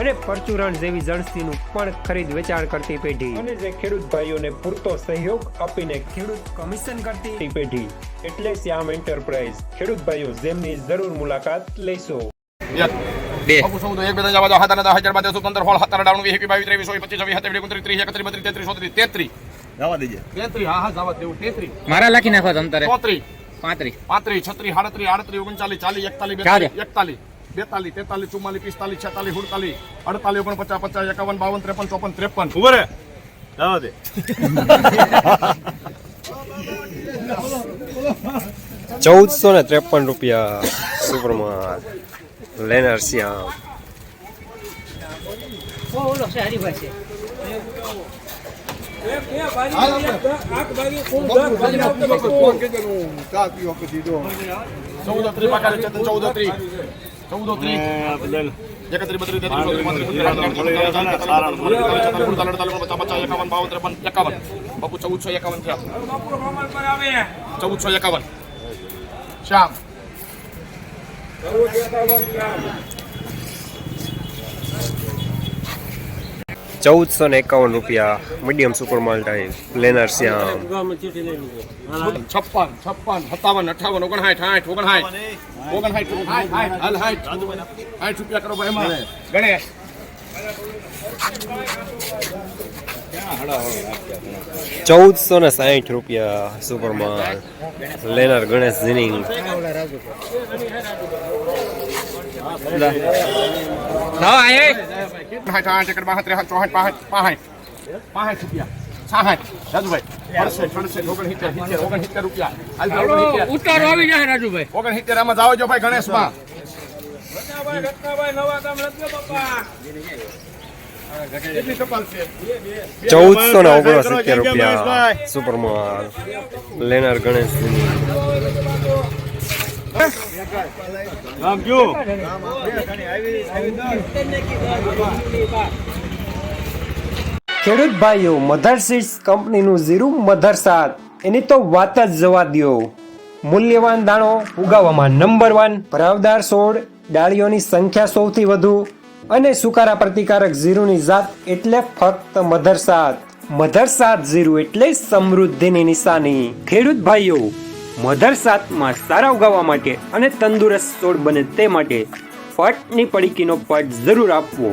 અને પરચુરણ જેવી જણસીનું પણ ખરીદ વેચાણ કરતી પેઢી. અને જે ખેડૂત ભાઈઓને પૂરતો સહયોગ આપીને ખેડૂત કમિશન કરતી પેઢી. એટલે શ્યામ એન્ટરપ્રાઇઝ. ખેડૂત ભાઈઓ જેમની જરૂર મુલાકાત લેશો. મારા લખી નાખો તમ તારે. ચોત્રીસ પાંત્રીસ. પાંત્રીસ છત્રીસ આડત્રીસ આડત્રીસ ઓગણચાલીસ ચાલીસ એકતાલીસ. એકતાલીસ. બેતાલીસ તેતાલીસ ચુમ્માલીસ પિસ્તાલીસ છેતાલીસ સુડતાલીસ અડતાલીસ ઓગણપચાસ પચાસ એકાવન બાવન ત્રેપન ચોપન ત્રેપન. ઊભો રે. દે. ચૌદસો ને ત્રેપન રૂપિયા સુપરમાલ લેનર શ્યામ. ચૌદ ત્રી પાકા ચૌદ ત્રીસ ચૌદ ત્રીસ. એકત્રીસ બત્રીસ એકાવન બાવન ત્રેપન એકાવન. બાપુ ચૌદસો એકાવન થયા. ચૌદસો એકાવન. શ્યામ. ચૌદસો ને એકાવન રૂપિયા મીડિયમ સુપરમાલ ટાઈમ લેનર શ્યામ. છપ્પન છપ્પન સત્તાવન અઠાવન ઓગણસાઠ સાઠ ઓગણસાઠ. ઓગણસાઠ હાલ હાઠ સાઠ રૂપિયા કરો ભાઈ મારે ગણેશ. ચૌદસો ને સાહીઠ રૂપિયા સુપરમાલ લેનર ગણેશ જીનિંગ સાઠ આઠ એકર પાસઠ. પાસઠ રૂપિયા. સાઠ રાજુભાઈ ઉતારો આવી જાય રાજુભાઈ. ઓગણસિત્તેર આમાં જો ભાઈ ટપાલ છે? ચૌદસો ને ઓગણસિત્તેર રૂપિયા સુપરમાલ લેનર ગણેશ આમ જો ખેડૂત ભાઈઓ, મધર સીડ્સ કંપનીનું જીરું મધર સાત. એની તો વાત જ જવા દો મૂલ્યવાન દાણો ઉગાવવામાં નંબર વન ભરાવદાર છોડ, ડાળીઓની સંખ્યા સૌથી વધુ અને સુકારા પ્રતિકારક જીરુની જાત એટલે ફક્ત મધર સાત. મધર સાત જીરું એટલે સમૃદ્ધિની નિશાની. ખેડૂત ભાઈઓ, મધર સાતમાં સારા ઉગાવવા માટે અને તંદુરસ્ત છોડ બને તે માટે ફટની પડીકીનો પટ જરૂર આપવો.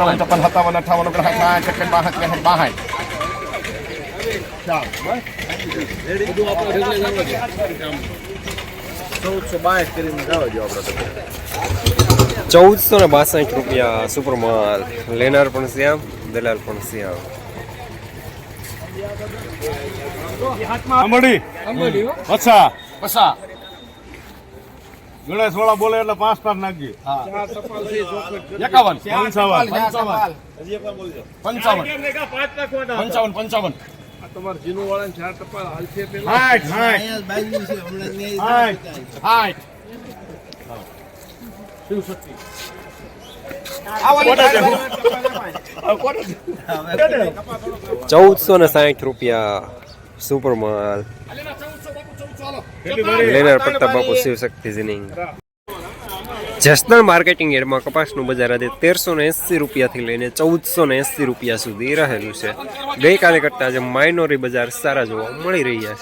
પંચાવન છપ્પન સત્તાવન અઠાવન ઓગણસાઠ સાઠ છપ્પન બાસઠ ત્રેસઠ બાસઠ ચૌદસો બાવીસ કરીને જવા આપણે ચૌદસો ને બાસઠ રૂપિયા સુપરમાલ લેનાર પણ શ્યામ દલાલ પણ શ્યામ આંબડી અચ્છા પસા ગણેશ વાળા બોલે એટલે પાંચ પાંચ નાખજે. એકાવન. પંચાવન. પંચાવન. પંચાવન પંચાવન. પંચાવન તમારે જીનું વાળા ચાર ટપાલ હાલશે હાઠ હાઠ હાઠ હાઠ ચૌદસો ને સાઠ રૂપિયા સુપરમાલ કેટલી ભરી લેનાર પ્રતાપ બાપુ શિવશક્તિ જીનિંગ જસદણ માર્કેટિંગ એડમાં કપાસનું બજાર આજે તેરસો ને એંસી રૂપિયાથી લઈને ચૌદસો ને એંસી રૂપિયા સુધી રહેલું છે. ગઈકાલે કરતાં આજે માઇનોરી બજાર સારા જોવા મળી રહ્યા છે.